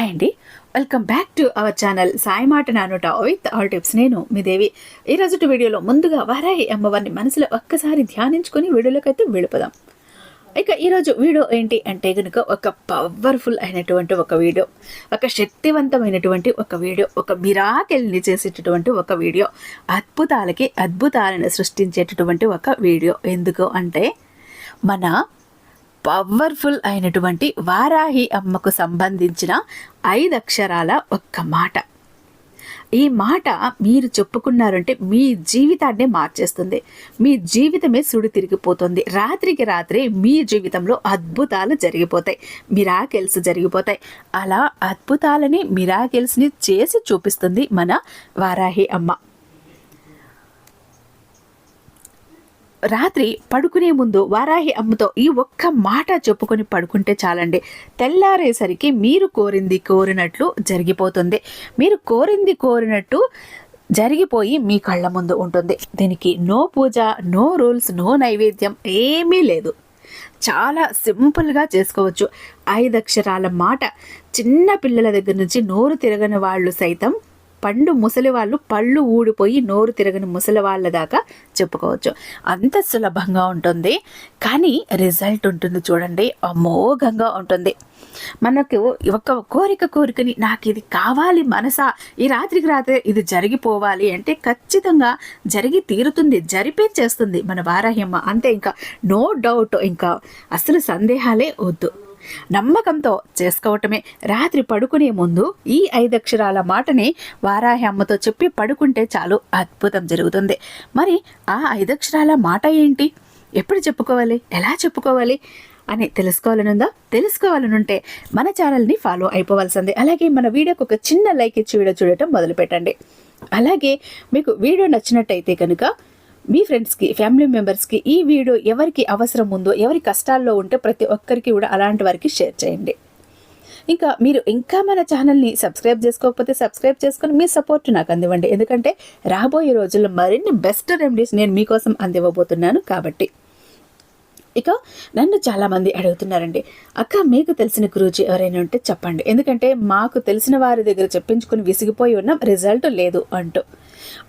Hi అండి. Welcome back to our channel Sai మాట నానుట విత్ ఆల్ టిప్స్. నేను మీ దేవి. ఈ రోజు వీడియోలో ముందుగా వారాయి అమ్మవారిని మనసులో ఒక్కసారి ధ్యానించుకొని వీడియోలోకైతే వెళ్ళిపోదాం. ఇక ఈరోజు వీడియో ఏంటి అంటే కనుక ఒక పవర్ఫుల్ అయినటువంటి ఒక వీడియో ఒక శక్తివంతమైనటువంటి ఒక వీడియో ఒక మిరాకెల్ని చేసేటటువంటి ఒక వీడియో అద్భుతాలకి అద్భుతాలను సృష్టించేటటువంటి ఒక వీడియో. ఎందుకు అంటే మన పవర్ఫుల్ అయినటువంటి వారాహి అమ్మకు సంబంధించిన ఐదు అక్షరాల ఒక్క మాట. ఈ మాట మీరు చెప్పుకున్నారంటే మీ జీవితాన్ని మార్చేస్తుంది. మీ జీవితమే సుడి తిరిగిపోతుంది. రాత్రికి రాత్రి మీ జీవితంలో అద్భుతాలు జరిగిపోతాయి. మిరాకెల్స్ జరిగిపోతాయి. అలా అద్భుతాలని మిరాకెల్స్ని చేసి చూపిస్తుంది మన వారాహి అమ్మ. రాత్రి పడుకునే ముందు వారాహి అమ్మతో ఈ ఒక్క మాట చెప్పుకొని పడుకుంటే చాలండి. తెల్లారేసరికి మీరు కోరింది కోరినట్లు జరిగిపోతుంది. మీరు కోరింది కోరినట్టు జరిగిపోయి మీ కళ్ళ ముందు ఉంటుంది. దీనికి no puja no rules no నైవేద్యం ఏమీ లేదు. చాలా సింపుల్గా చేసుకోవచ్చు. ఐదు అక్షరాల మాట చిన్న పిల్లల దగ్గర నుంచి నోరు తిరగని వాళ్ళు సైతం పండు ముసలి వాళ్ళు పళ్ళు ఊడిపోయి నోరు తిరగని ముసలి వాళ్ళ దాకా చెప్పుకోవచ్చు. అంత సులభంగా ఉంటుంది. కానీ రిజల్ట్ ఉంటుంది చూడండి. అమోఘంగా ఉంటుంది. మనకు ఒక కోరిక కోరికని నాకు ఇది కావాలి మనసా ఈ రాత్రికి రాత్రి ఇది జరిగిపోవాలి అంటే ఖచ్చితంగా జరిగి తీరుతుంది జరిపేచేస్తుంది మన వారాహ్యమ్మ. అంతే ఇంకా. నో డౌట్ ఇంకా. అసలు సందేహాలే వద్దు. నమ్మకంతో చేసుకోవటమే. రాత్రి పడుకునే ముందు ఈ ఐదక్షరాల మాటని వారాహి అమ్మతో చెప్పి పడుకుంటే చాలు. అద్భుతం జరుగుతుంది. మరి ఆ ఐదక్షరాల మాట ఏంటి? ఎప్పుడు చెప్పుకోవాలి? ఎలా చెప్పుకోవాలి? అని తెలుసుకోవాలనుందా? తెలుసుకోవాలనుంటే మన ఛానల్ని ఫాలో అయిపోవాల్సిందే. అలాగే మన వీడియోకి ఒక చిన్న లైక్ ఇచ్చి వీడియో చూడటం మొదలుపెట్టండి. అలాగే మీకు వీడియో నచ్చినట్టయితే కనుక మీ ఫ్రెండ్స్కి ఫ్యామిలీ మెంబర్స్కి ఈ వీడియో ఎవరికి అవసరం ఉందో ఎవరి కష్టాల్లో ఉంటే ప్రతి ఒక్కరికి కూడా అలాంటి వారికి షేర్ చేయండి. ఇంకా మీరు ఇంకా మన ఛానల్ని సబ్స్క్రైబ్ చేసుకోకపోతే సబ్స్క్రైబ్ చేసుకొని మీ సపోర్ట్ నాకు అందివ్వండి. ఎందుకంటే రాబోయే రోజుల్లో మరిన్ని బెస్ట్ రెమెడీస్ నేను మీకోసం అందివ్వబోతున్నాను కాబట్టి. ఇక నన్ను చాలామంది అడుగుతున్నారండి అక్క మీకు తెలిసిన గురూజీ ఎవరైనా ఉంటే చెప్పండి. ఎందుకంటే మాకు తెలిసిన వారి దగ్గర చెప్పించుకుని విసిగిపోయి ఉన్నాం రిజల్ట్ లేదు అంటూ.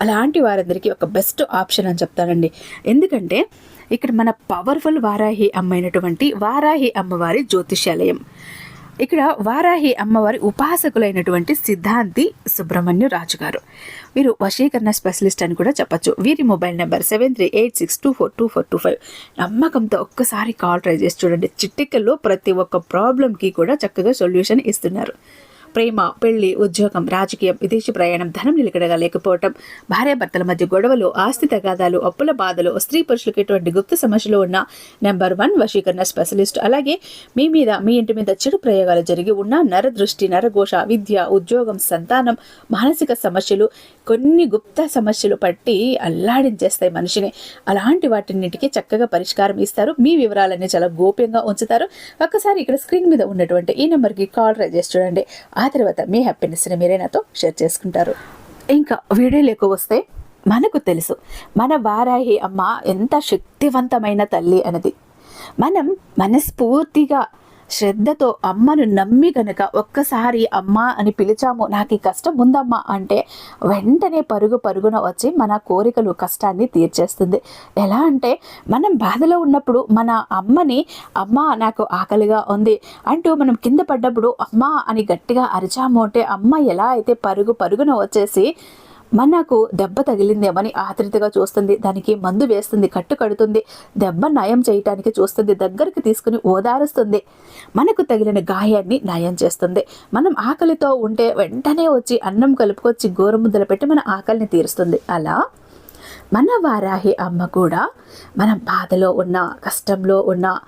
అలాంటి వారందరికీ ఒక బెస్ట్ ఆప్షన్ అని చెప్తానండి. ఎందుకంటే ఇక్కడ మన పవర్ఫుల్ వారాహి అమ్మైనటువంటి వారాహి అమ్మవారి జ్యోతిష్యాలయం. ఇక్కడ వారాహి అమ్మవారి ఉపాసకులైనటువంటి సిద్ధాంతి సుబ్రహ్మణ్య రాజు గారు వీరు వశీకరణ స్పెషలిస్ట్ అని కూడా చెప్పచ్చు. వీరి mobile number seven three eight six two four two four two five. నమ్మకంతో ఒక్కసారి కాల్ ట్రై చేసి చూడండి. చిట్టికల్లో ప్రతి ఒక్క ప్రాబ్లంకి కూడా చక్కగా సొల్యూషన్ ఇస్తున్నారు. ప్రేమ పెళ్ళి ఉద్యోగం రాజకీయం విదేశీ ప్రయాణం ధనం నిలకడగా లేకపోవటం భార్యాభర్తల మధ్య గొడవలు ఆస్తి తగాదాలు అప్పుల బాధలు స్త్రీ పురుషులకు ఎటువంటి గుప్త సమస్యలు ఉన్న నెంబర్ వన్ వశీకరణ స్పెషలిస్ట్. అలాగే మీ మీద మీ ఇంటి మీద చెడు ప్రయోగాలు జరిగి ఉన్న నరదృష్టి నరఘోష విద్య ఉద్యోగం సంతానం మానసిక సమస్యలు కొన్ని గుప్త సమస్యలు పట్టి అల్లాడించేస్తాయి మనిషిని. అలాంటి వాటిన్నింటికి చక్కగా పరిష్కారం ఇస్తారు. మీ వివరాలన్నీ చాలా గోప్యంగా ఉంచుతారు. ఒక్కసారి ఇక్కడ స్క్రీన్ మీద ఉన్నటువంటి ఈ నెంబర్కి కాల్ ట్రై చేసి చూడండి. ఆ తర్వాత మీ హ్యాపీనెస్ని మీరే నాతో షేర్ చేసుకుంటారు. ఇంకా వీడియోలు ఎక్కువ వస్తే మనకు తెలుసు. మన వారాహి అమ్మ ఎంత శక్తివంతమైన తల్లి అనేది మనం మనస్ఫూర్తిగా శ్రద్ధతో అమ్మను నమ్మి గనక ఒక్కసారి అమ్మ అని పిలిచాము నాకు ఈ కష్టం ఉందమ్మా అంటే వెంటనే పరుగు పరుగున వచ్చి మన కోరికలు కష్టాన్ని తీర్చేస్తుంది. ఎలా అంటే మనం బాధలో ఉన్నప్పుడు మన అమ్మని అమ్మ నాకు ఆకలిగా ఉంది అంటూ మనం కింద పడ్డప్పుడు అమ్మ అని గట్టిగా అరిచాము అంటే అమ్మ ఎలా అయితే పరుగు పరుగున వచ్చేసి మనకు దెబ్బ తగిలిందేమని ఆతృతగా చూస్తుంది. దానికి మందు వేస్తుంది కట్టు కడుతుంది. దెబ్బ నయం చేయటానికి చూస్తుంది. దగ్గరికి తీసుకుని ఓదారుస్తుంది. మనకు తగిలిన గాయాన్ని నయం చేస్తుంది. మనం ఆకలితో ఉంటే వెంటనే వచ్చి అన్నం కలుపుకొచ్చి గోరుముద్దలు పెట్టి మన ఆకలిని తీరుస్తుంది. అలా మన వారాహి అమ్మ కూడా మనం బాధలో ఉన్న కష్టంలో ఉన్న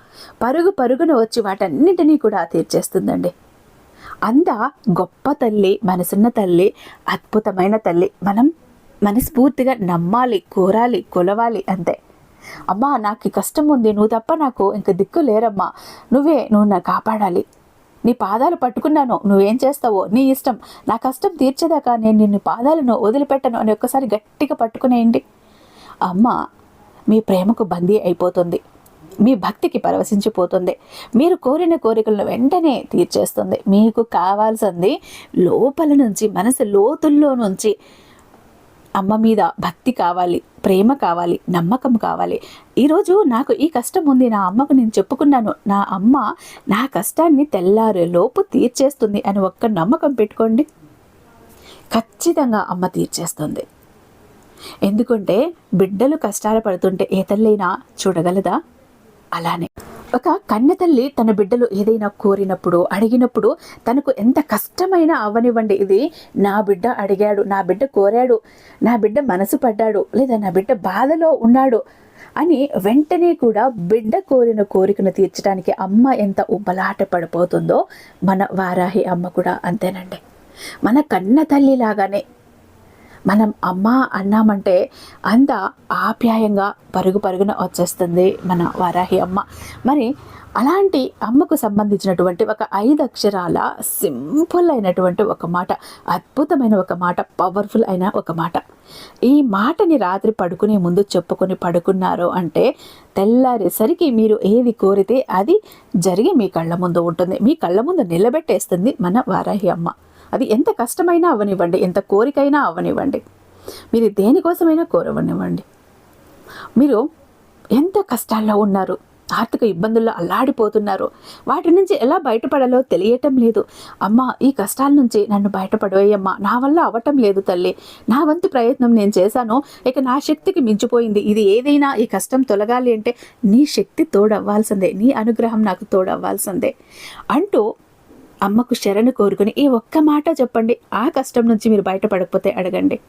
పరుగు పరుగున వచ్చి వాటన్నింటినీ కూడా తీర్చేస్తుందండి. అంద గొప్ప తల్లి మనసున్న తల్లి అద్భుతమైన తల్లి. మనం మనస్ఫూర్తిగా నమ్మాలి కోరాలి కొలవాలి అంతే. అమ్మా నాకు కష్టం ఉంది నువ్వు తప్ప నాకు ఇంక దిక్కు లేరమ్మా. నువ్వే నువ్వు నా కాపాడాలి. నీ పాదాలు పట్టుకున్నాను నువ్వేం చేస్తావో నీ ఇష్టం. నా కష్టం తీర్చేదాకా నేను నిన్ను పాదాలను వదిలిపెట్టను అని ఒక్కసారి గట్టిగా పట్టుకునేయండి. అమ్మ మీ ప్రేమకు బందీ అయిపోతుంది. మీ భక్తికి పరవశించిపోతుంది. మీరు కోరిన కోరికలను వెంటనే తీర్చేస్తుంది. మీకు కావాల్సింది లోపల నుంచి మనసు లోతుల్లో నుంచి అమ్మ మీద భక్తి కావాలి ప్రేమ కావాలి నమ్మకం కావాలి. ఈరోజు నాకు ఈ కష్టం ఉంది నా అమ్మకు నేను చెప్పుకున్నాను. నా అమ్మ నా కష్టాన్ని తెల్లారే లోపు తీర్చేస్తుంది అని ఒక్క నమ్మకం పెట్టుకోండి. ఖచ్చితంగా అమ్మ తీర్చేస్తుంది. ఎందుకంటే బిడ్డలు కష్టాలు పడుతుంటే ఏ తల్లైనా చూడగలదా? అలానే. ఒక కన్న తల్లి తన బిడ్డలు ఏదైనా కోరినప్పుడు అడిగినప్పుడు తనకు ఎంత కష్టమైనా అవ్వనివ్వండి ఇది నా బిడ్డ అడిగాడు నా బిడ్డ కోరాడు నా బిడ్డ మనసు పడ్డాడు లేదా నా బిడ్డ బాధలో ఉన్నాడు అని వెంటనే కూడా బిడ్డ కోరిన కోరికను తీర్చడానికి అమ్మ ఎంత ఉబ్బలాట పడిపోతుందో మన వారాహి అమ్మ కూడా అంతేనండి. మన కన్న తల్లి లాగానే మనం అమ్మ అన్నామంటే అంత ఆప్యాయంగా పరుగు పరుగున వచ్చేస్తుంది మన వారాహి అమ్మ. మరి అలాంటి అమ్మకు సంబంధించినటువంటి ఒక ఐదు అక్షరాల సింపుల్ అయినటువంటి ఒక మాట అద్భుతమైన ఒక మాట పవర్ఫుల్ అయిన ఒక మాట. ఈ మాటని రాత్రి పడుకునే ముందు చెప్పుకొని పడుకున్నారు అంటే తెల్లారేసరికి మీరు ఏది కోరితే అది జరిగి మీ కళ్ళ ముందు ఉంటుంది. మీ కళ్ళ ముందు నిలబెట్టేస్తుంది మన వారాహి అమ్మ. అది ఎంత కష్టమైనా అవ్వనివ్వండి ఎంత కోరికైనా అవనివ్వండి. మీరు దేనికోసమైనా కోరవనివ్వండి. మీరు ఎంత కష్టాల్లో ఉన్నారు ఆర్థిక ఇబ్బందుల్లో అల్లాడిపోతున్నారు వాటి నుంచి ఎలా బయటపడాలో తెలియటం లేదు. అమ్మ ఈ కష్టాల నుంచి నన్ను బయటపడవేయమ్మా నా వల్ల అవ్వటం లేదు తల్లి. నా వంతు ప్రయత్నం నేను చేశాను ఇక నా శక్తికి మించిపోయింది. ఇది ఏదైనా ఈ కష్టం తొలగాలి అంటే నీ శక్తి తోడవ్వాల్సిందే నీ అనుగ్రహం నాకు తోడవ్వాల్సిందే అంటూ అమ్మకు శరణు కోరుకుని ఈ ఒక్క మాట చెప్పండి. ఆ కష్టం నుంచి మీరు బయటపడకపోతే అడగండి.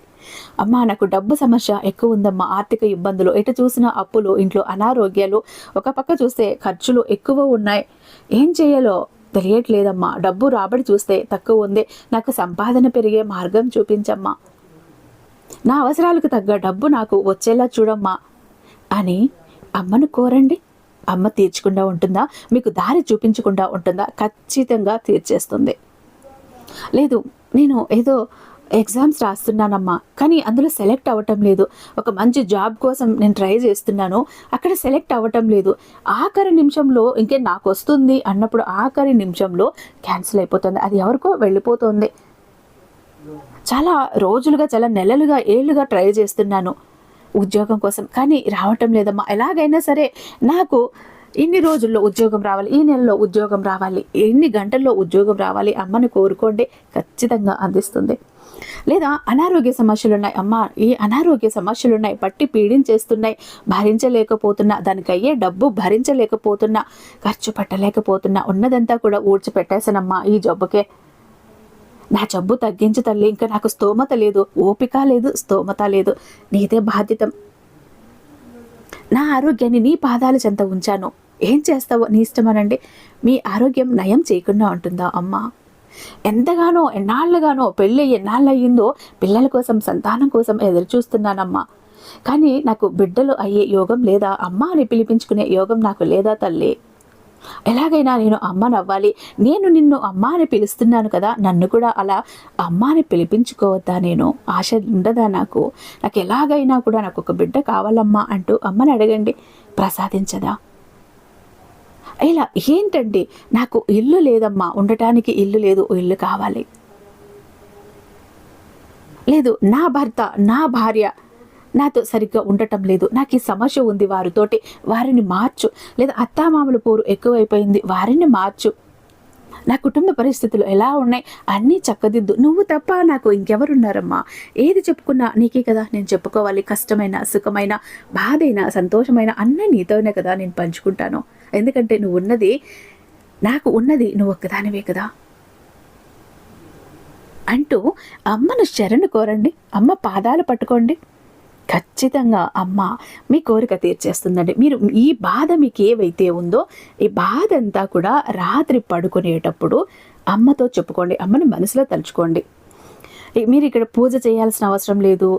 అమ్మా నాకు డబ్బు సమస్య ఎక్కువ ఉందమ్మా. ఆర్థిక ఇబ్బందులు ఎటు చూసినా అప్పులు ఇంట్లో అనారోగ్యాలు ఒక పక్క చూస్తే ఖర్చులు ఎక్కువ ఉన్నాయి. ఏం చేయాలో తెలియట్లేదమ్మా. డబ్బు రాబడి చూస్తే తక్కువ ఉంది. నాకు సంపాదన పెరిగే మార్గం చూపించమ్మా. నా అవసరాలకు తగ్గ డబ్బు నాకు వచ్చేలా చూడమ్మా. అని అమ్మను కోరండి. అమ్మ తీర్చకుండా ఉంటుందా? మీకు దారి చూపించకుండా ఉంటుందా? ఖచ్చితంగా తీర్చేస్తుంది. లేదు నేను ఏదో ఎగ్జామ్స్ రాస్తున్నానమ్మా కానీ అందులో సెలెక్ట్ అవ్వటం లేదు. ఒక మంచి జాబ్ కోసం నేను ట్రై చేస్తున్నాను అక్కడ సెలెక్ట్ అవ్వటం లేదు. ఆఖరి నిమిషంలో ఇంకే నాకు వస్తుంది అన్నప్పుడు ఆఖరి నిమిషంలో క్యాన్సిల్ అయిపోతుంది. అది ఎవరికో వెళ్ళిపోతుంది. చాలా రోజులుగా చాలా నెలలుగా ఏళ్ళుగా ట్రై చేస్తున్నాను. ఉద్యోగం కోసం. కానీ రావటం లేదమ్మా. ఎలాగైనా సరే నాకు ఇన్ని రోజుల్లో ఉద్యోగం రావాలి ఈ నెలలో ఉద్యోగం రావాలి ఎన్ని గంటల్లో ఉద్యోగం రావాలి అమ్మని కోరుకోండి ఖచ్చితంగా అందిస్తుంది. లేదా అనారోగ్య సమస్యలు ఉన్నాయి అమ్మ ఈ అనారోగ్య సమస్యలు ఉన్నాయి పట్టి పీడించేస్తున్నాయి. భరించలేకపోతున్నా. దానికి అయ్యే డబ్బు భరించలేకపోతున్నా. ఖర్చు పెట్టలేకపోతున్నా. ఉన్నదంతా కూడా ఊడ్చిపెట్టేసానమ్మా ఈ జబ్బుకే నా జబ్బు తగ్గించు తల్లి ఇంకా నాకు స్తోమత లేదు ఓపిక లేదు స్తోమత లేదు. నీదే బాధ్యత. నా ఆరోగ్యాన్ని నీ పాదాల చెంత ఉంచాను. ఏం చేస్తావో నీ ఇష్టమనండి మీ ఆరోగ్యం నయం చేయకుండా ఉంటుందా అమ్మ? ఎంతగానో ఎన్నాళ్ళుగానో పెళ్ళి ఎన్నాళ్ళయ్యిందో పిల్లల కోసం సంతానం కోసం ఎదురు చూస్తున్నానమ్మా. కానీ నాకు బిడ్డలు అయ్యే యోగం లేదా? అమ్మ అని పిలిపించుకునే యోగం నాకు లేదా తల్లి? ఎలాగైనా నేను అమ్మనవ్వాలి నేను నిన్ను అమ్మ అని పిలుస్తున్నాను కదా నన్ను కూడా అలా అమ్మ అని పిలిపించుకోవద్దా నేను? ఆశ ఉండదా నాకు? నాకు ఎలాగైనా కూడా నాకు ఒక బిడ్డ కావాలమ్మా అంటూ అమ్మని అడగండి. ప్రసాదించదా? ఇలా ఏంటండి? నాకు ఇల్లు లేదమ్మా. ఉండటానికి ఇల్లు లేదు. ఇల్లు కావాలి. లేదు నా భర్త నా భార్య నాతో సరిగ్గా ఉండటం లేదు. నాకు ఈ సమస్య ఉంది వారితోటి. వారిని మార్చు. లేదా అత్తామామల పోరు ఎక్కువైపోయింది. వారిని మార్చు. నా కుటుంబ పరిస్థితులు ఎలా ఉన్నాయి? అన్నీ చక్కదిద్దు. నువ్వు తప్ప నాకు ఇంకెవరున్నారమ్మా? ఏది చెప్పుకున్నా నీకే కదా. నేను చెప్పుకోవాలి. కష్టమైన సుఖమైన బాధైన సంతోషమైన అన్నీ నీతోనే కదా నేను పంచుకుంటాను. ఎందుకంటే నువ్వు ఉన్నది నాకు ఉన్నది నువ్వు ఒక్కదానివే కదా. అంటూ అమ్మను శరణు కోరండి. అమ్మ పాదాలు పట్టుకోండి. ఖచ్చితంగా అమ్మ మీ కోరిక తీర్చేస్తుందండి. మీరు ఈ బాధ మీకు ఏవైతే ఉందో ఈ బాధ అంతా కూడా రాత్రి పడుకునేటప్పుడు అమ్మతో చెప్పుకోండి అమ్మని మనసులో తలుచుకోండి. మీరు ఇక్కడ పూజ చేయాల్సిన అవసరం లేదు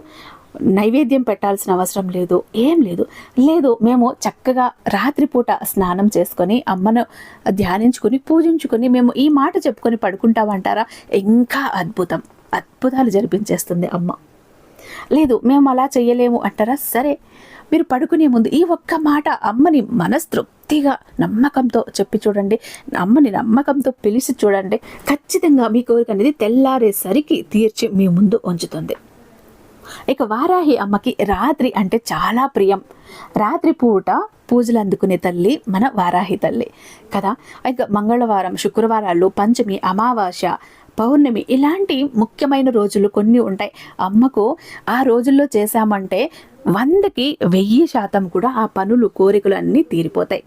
నైవేద్యం పెట్టాల్సిన అవసరం లేదు ఏం లేదు. లేదు మేము చక్కగా రాత్రిపూట స్నానం చేసుకొని అమ్మను ధ్యానించుకొని పూజించుకొని మేము ఈ మాట చెప్పుకొని పడుకుంటామంటారా? ఇంకా అద్భుతం. అద్భుతాలు జరిపించేస్తుంది అమ్మ. లేదు మేము అలా చెయ్యలేము అంటారా? సరే. మీరు పడుకునే ముందు ఈ ఒక్క మాట అమ్మని మనస్తృప్తిగా నమ్మకంతో చెప్పి చూడండి. అమ్మని నమ్మకంతో పిలిచి చూడండి. ఖచ్చితంగా మీ కోరిక అనేది తెల్లారేసరికి తీర్చి మీ ముందు ఉంచుతుంది. ఇక వారాహి అమ్మకి రాత్రి అంటే చాలా ప్రియం. రాత్రి పూట పూజలు అందుకునే తల్లి మన వారాహి తల్లి. కదా? ఇక మంగళవారం శుక్రవారాలు పంచమి అమావాస్య పౌర్ణమి ఇలాంటి ముఖ్యమైన రోజులు కొన్ని ఉంటాయి. అమ్మకు ఆ రోజుల్లో చేశామంటే వందకి వెయ్యి శాతం కూడా ఆ పనులు కోరికలు అన్నీ తీరిపోతాయి.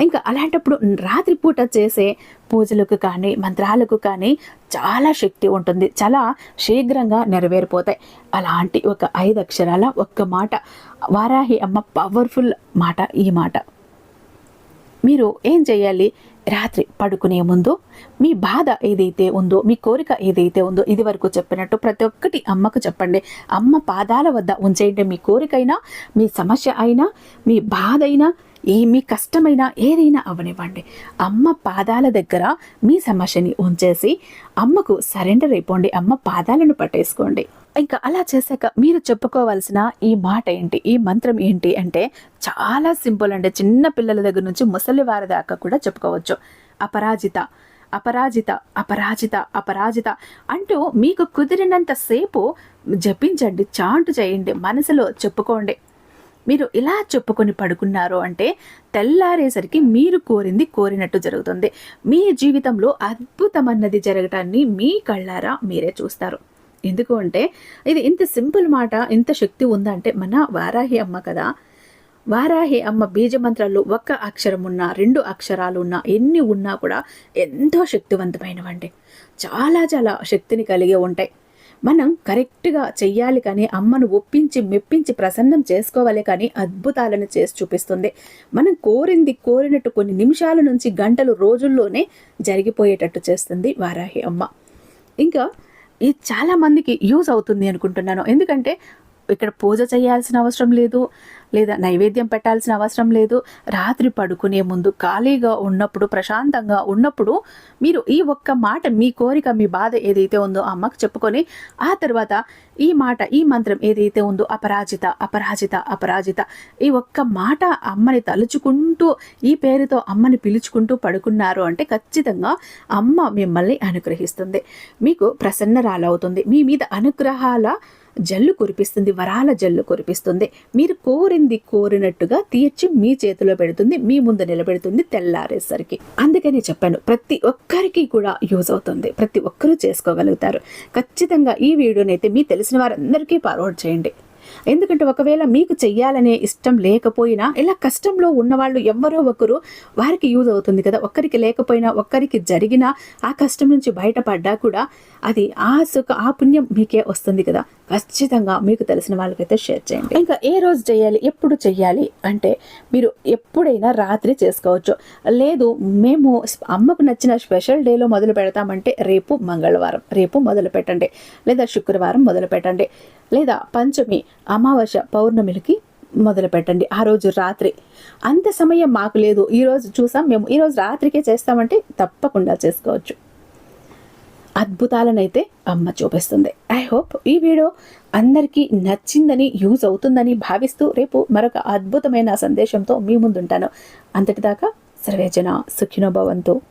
ఇంకా అలాంటప్పుడు రాత్రిపూట చేసే పూజలకు కానీ మంత్రాలకు కానీ చాలా శక్తి ఉంటుంది. చాలా శీఘ్రంగా నెరవేరిపోతాయి. అలాంటి ఒక ఐదు అక్షరాల ఒక్క మాట. వారాహి అమ్మ పవర్ఫుల్ మాట ఈ మాట. మీరు ఏం చేయాలి? రాత్రి పడుకునే ముందు మీ బాధ ఏదైతే ఉందో మీ కోరిక ఏదైతే ఉందో ఇది వరకు చెప్పినట్టు ప్రతి ఒక్కటి అమ్మకు చెప్పండి. అమ్మ పాదాల వద్ద ఉంచేయండి. మీ కోరికైనా మీ సమస్య అయినా మీ బాధ అయినా ఏ మీ కష్టమైనా ఏదైనా అవనివ్వండి. అమ్మ పాదాల దగ్గర మీ సమస్యని ఉంచేసి అమ్మకు సరెండర్ అయిపోండి. అమ్మ పాదాలను పట్టేసుకోండి. ఇంకా అలా చేశాక మీరు చెప్పుకోవాల్సిన ఈ మాట ఏంటి? ఈ మంత్రం ఏంటి? అంటే చాలా సింపుల్ అండి. చిన్న పిల్లల దగ్గర నుంచి ముసలి వారి దాకా కూడా చెప్పుకోవచ్చు. అపరాజిత అపరాజిత అపరాజిత అపరాజిత అంటూ మీకు కుదిరినంత సేపు జపించండి చాంటు చేయండి మనసులో చెప్పుకోండి. మీరు ఇలా చెప్పుకొని పడుకున్నారు అంటే తెల్లారేసరికి మీరు కోరింది కోరినట్టు జరుగుతుంది. మీ జీవితంలో అద్భుతమన్నది జరగటాన్ని మీ కళ్ళారా మీరే చూస్తారు. ఎందుకు అంటే ఇది ఇంత సింపుల్ మాట ఇంత శక్తి ఉందంటే మన వారాహి అమ్మ కదా. వారాహి అమ్మ బీజమంత్రాల్లో ఒక్క అక్షరం ఉన్నా రెండు అక్షరాలు ఉన్నా ఎన్ని ఉన్నా కూడా ఎంతో శక్తివంతమైనవండి. చాలా చాలా శక్తిని కలిగి ఉంటాయి. మనం కరెక్ట్గా చెయ్యాలి కానీ అమ్మను ఒప్పించి మెప్పించి ప్రసన్నం చేసుకోవాలి కానీ అద్భుతాలను చేసి చూపిస్తుంది. మనం కోరింది కోరినట్టు కొన్ని నిమిషాల నుంచి గంటలు రోజుల్లోనే జరిగిపోయేటట్టు చేస్తుంది వారాహి అమ్మ. ఇంకా ఇది చాలామందికి యూజ్ అవుతుంది అనుకుంటున్నాను. ఎందుకంటే ఇక్కడ పూజ చేయాల్సిన అవసరం లేదు లేదా నైవేద్యం పెట్టాల్సిన అవసరం లేదు. రాత్రి పడుకునే ముందు ఖాళీగా ఉన్నప్పుడు ప్రశాంతంగా ఉన్నప్పుడు మీరు ఈ ఒక్క మాట మీ కోరిక మీ బాధ ఏదైతే ఉందో అమ్మకు చెప్పుకొని ఆ తర్వాత ఈ మాట ఈ మంత్రం ఏదైతే ఉందో అపరాజిత అపరాజిత అపరాజిత ఈ ఒక్క మాట అమ్మని తలుచుకుంటూ ఈ పేరుతో అమ్మని పిలుచుకుంటూ పడుకున్నారు అంటే ఖచ్చితంగా అమ్మ మిమ్మల్ని అనుగ్రహిస్తుంది. మీకు ప్రసన్నరాలవుతుంది. మీ మీద అనుగ్రహాల జల్లు కురిపిస్తుంది వరాల జల్లు కురిపిస్తుంది. మీరు కోరింది కోరినట్టుగా తీర్చి మీ చేతిలో పెడుతుంది మీ ముందు నిలబెడుతుంది తెల్లారేసరికి. అందుకని చెప్పాను ప్రతి ఒక్కరికి కూడా యూజ్ అవుతుంది ప్రతి ఒక్కరూ చేసుకోగలుగుతారు. ఖచ్చితంగా ఈ వీడియోనైతే మీ తెలిసిన వారందరికీ ఫార్వర్డ్ చేయండి. ఎందుకంటే ఒకవేళ మీకు చెయ్యాలనే ఇష్టం లేకపోయినా ఇలా కష్టంలో ఉన్నవాళ్ళు ఎవరో ఒకరు వారికి యూజ్ అవుతుంది కదా. ఒక్కరికి లేకపోయినా ఒక్కరికి జరిగినా ఆ కష్టం నుంచి బయటపడ్డా కూడా అది ఆ సుఖ ఆ పుణ్యం మీకే వస్తుంది కదా. ఖచ్చితంగా మీకు తెలిసిన వాళ్ళకైతే షేర్ చేయండి. ఇంకా ఏ రోజు చేయాలి ఎప్పుడు చెయ్యాలి అంటే మీరు ఎప్పుడైనా రాత్రి చేసుకోవచ్చు. లేదు మేము అమ్మకు నచ్చిన స్పెషల్ డేలో మొదలు పెడతామంటే రేపు మంగళవారం రేపు మొదలు పెట్టండి. లేదా శుక్రవారం మొదలు పెట్టండి. లేదా పంచమి అమావాస్య పౌర్ణమిలకి మొదలు పెట్టండి ఆ రోజు రాత్రి. అంత సమయం మాకు లేదు. ఈరోజు చూసాం మేము. ఈరోజు రాత్రికే చేస్తామంటే తప్పకుండా చేసుకోవచ్చు. అద్భుతాలనైతే అమ్మ చూపిస్తుంది. ఐ హోప్ ఈ వీడియో అందరికీ నచ్చిందని యూజ్ అవుతుందని భావిస్తూ రేపు మరొక అద్భుతమైన సందేశంతో మీ ముందుంటాను. అంతటిదాకా సర్వేజన సుఖినోభవంతో.